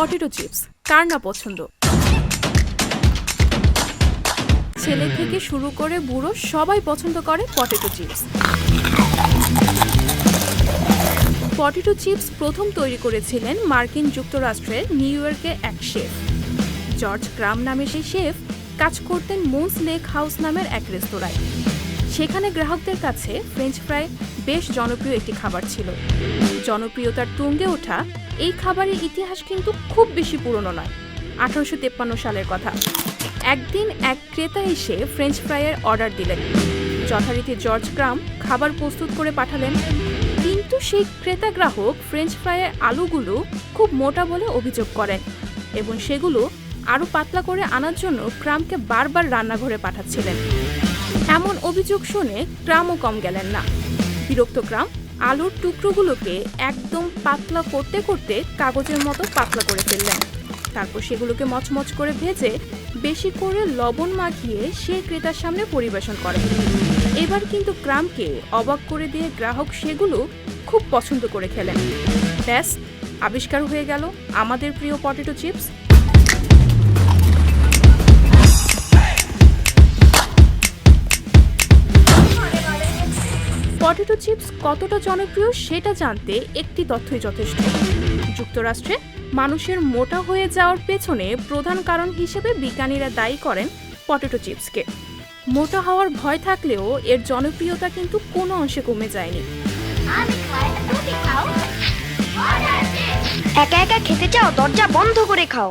Potato chips, কার না পছন্দ? ছেলে থেকে শুরু করে বুড়ো সবাই পছন্দ করে পটেটো চিপস। পটেটো চিপস প্রথম তৈরি করেছিলেন মার্কিন যুক্তরাষ্ট্রের নিউ ইয়র্কে এক শেফ। জর্জ গ্রাম নামে সেই শেফ কাজ করতেন মুন্স লেক হাউস নামের এক রেস্তোরাঁয়। সেখানে গ্রাহকদের কাছে ফ্রেঞ্চ ফ্রাই বেশ জনপ্রিয় একটি খাবার ছিল। জনপ্রিয়তার তুঙ্গে ওঠা এই খাবারের ইতিহাস কিন্তু খুব বেশি পুরনো নয়, আঠারোশো তেপ্পান্ন সালের কথা। একদিন এক ক্রেতা এসে ফ্রেঞ্চ ফ্রাইয়ের অর্ডার দিলেন। যথারীতি জর্জ গ্রাম খাবার প্রস্তুত করে পাঠালেন। কিন্তু সেই ক্রেতা গ্রাহক ফ্রেঞ্চ ফ্রাইয়ের আলুগুলো খুব মোটা বলে অভিযোগ করেন এবং সেগুলো আরও পাতলা করে আনার জন্য ক্রামকে বারবার রান্নাঘরে পাঠাচ্ছিলেন। এমন অভিযোগ শুনে ক্রামও কম গেলেন না। বিরক্ত ক্রাম আলুর টুকরোগুলোকে একদম পাতলা করতে করতে কাগজের মতো পাতলা করে ফেললেন। তারপর সেগুলোকে মচমচ করে ভেজে বেশি করে লবণ মাখিয়ে সে ক্রেতার সামনে পরিবেশন করেন। এবার কিন্তু ক্রামকে অবাক করে দিয়ে গ্রাহক সেগুলো খুব পছন্দ করে খেলেন। ব্যাস, আবিষ্কার হয়ে গেল আমাদের প্রিয় পটেটো চিপস। পটেটো চিপস কতটা জনপ্রিয় সেটা জানতে একটি তথ্যই যথেষ্ট। যুক্তরাষ্ট্রে মানুষের মোটা হয়ে যাওয়ার পেছনে প্রধান কারণ হিসেবে বিজ্ঞানীরা দায়ী করেন পটেটো চিপসকে। মোটা হওয়ার ভয় থাকলেও এর জনপ্রিয়তা কিন্তু কোনো অংশে কমে যায়নি। একা একা খেতে চাও, দরজা বন্ধ করে খাও।